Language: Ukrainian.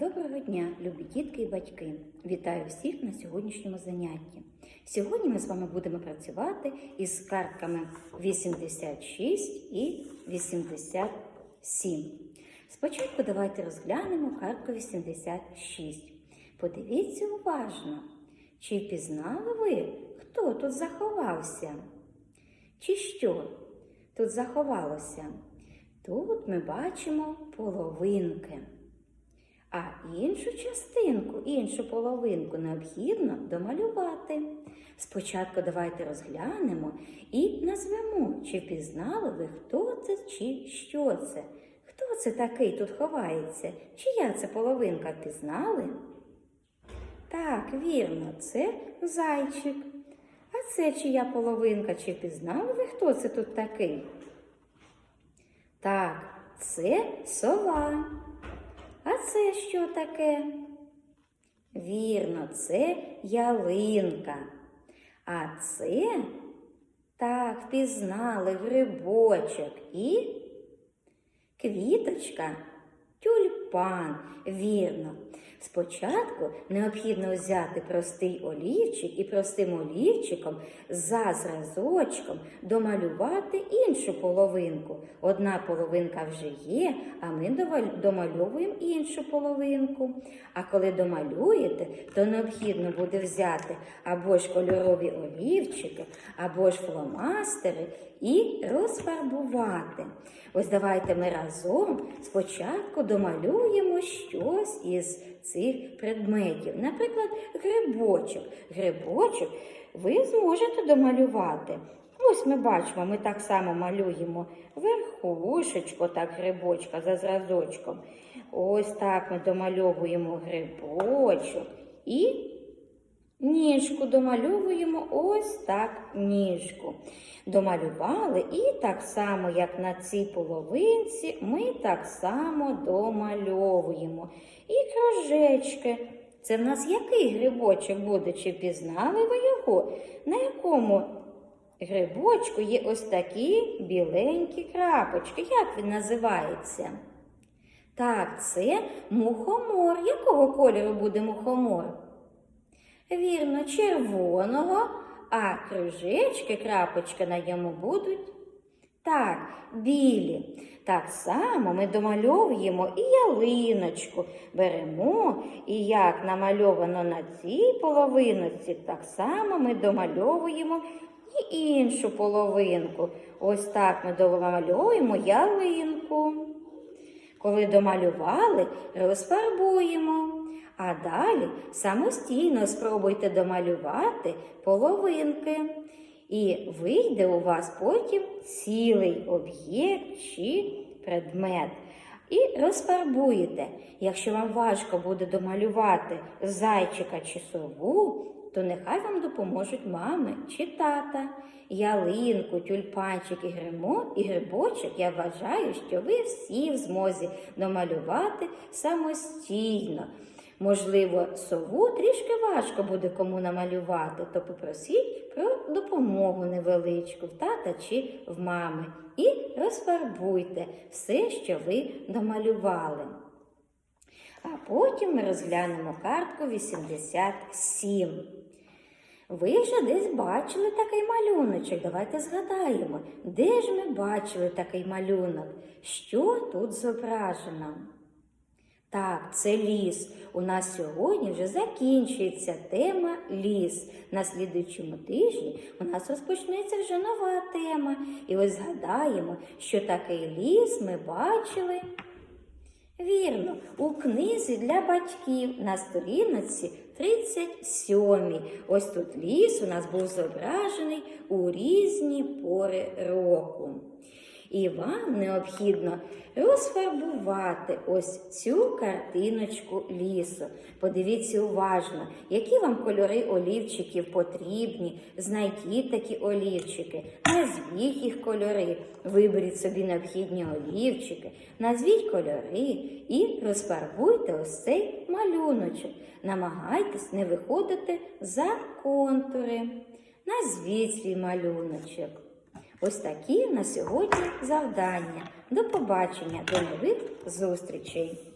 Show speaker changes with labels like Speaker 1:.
Speaker 1: Доброго дня, любі дітки і батьки! Вітаю всіх на сьогоднішньому занятті. Сьогодні ми з вами будемо працювати із картками 86 і 87. Спочатку давайте розглянемо картку 86. Подивіться уважно, чи впізнали ви, хто тут заховався? Чи що тут заховалося? Тут ми бачимо половинки. А іншу частинку, іншу половинку необхідно домалювати. Спочатку давайте розглянемо і назвемо, чи впізнали ви, хто це чи що це. Хто це такий тут ховається? Чия це половинка впізнали? Так, вірно, це зайчик. А це чия половинка? Чи впізнали ви, хто це тут такий? Так, це сова. Це що таке? Вірно, це ялинка. А це так впізнали грибочок і квіточка тюльпан. Вірно. Спочатку необхідно взяти простий олівчик і простим олівчиком за зразочком домалювати іншу половинку. Одна половинка вже є, а ми домальовуємо іншу половинку. А коли домалюєте, то необхідно буде взяти або ж кольорові олівчики, або ж фломастери і розфарбувати. Ось давайте ми разом спочатку домалюємо щось із цих предметів. Наприклад, грибочок. Грибочок ви зможете домалювати. Ось ми бачимо, ми так само малюємо верхушечку, так грибочка за зразочком. Ось так ми домальовуємо грибочок і Ніжку домальовуємо ось так ніжку. Домалювали і так само, як на цій половинці, ми так само домальовуємо. І кружечки. Це в нас який грибочок буде? Чи впізнали ви його? На якому грибочку є ось такі біленькі крапочки? Як він називається? Так, це мухомор. Якого кольору буде мухомор? Вірно, червоного, а кружечки, крапочки на ньому будуть. Так, білі. Так само ми домальовуємо і ялиночку. Беремо, і як намальовано на цій половинці, так само ми домальовуємо і іншу половинку. Ось так ми домальовуємо ялинку. Коли домалювали, розфарбуємо. А далі самостійно спробуйте домалювати половинки. І вийде у вас потім цілий об'єкт чи предмет. І розфарбуєте. Якщо вам важко буде домалювати зайчика чи сову, то нехай вам допоможуть мами чи тата. Ялинку, тюльпанчик і гримо, і грибочок я вважаю, що ви всі в змозі домалювати самостійно. Можливо, сову трішки важко буде кому намалювати, то попросіть про допомогу невеличку в тата чи в мами. І розфарбуйте все, що ви домалювали. А потім ми розглянемо картку 87. Ви вже десь бачили такий малюночок. Давайте згадаємо, де ж ми бачили такий малюнок? Що тут зображено? Так, це ліс. У нас сьогодні вже закінчується тема ліс. На слідуючому тижні у нас розпочнеться вже нова тема. І ось згадаємо, що такий ліс ми бачили. Вірно, у книзі для батьків на сторінці 37. Ось тут ліс у нас був зображений у різні пори року. І вам необхідно розфарбувати ось цю картиночку лісу. Подивіться уважно, які вам кольори олівчиків потрібні. Знайдіть такі олівчики, назвіть їх кольори, виберіть собі необхідні олівчики, назвіть кольори і розфарбуйте ось цей малюночок. Намагайтесь не виходити за контури. Назвіть свій малюночок. Ось такі на сьогодні завдання. До побачення, до нових зустрічей!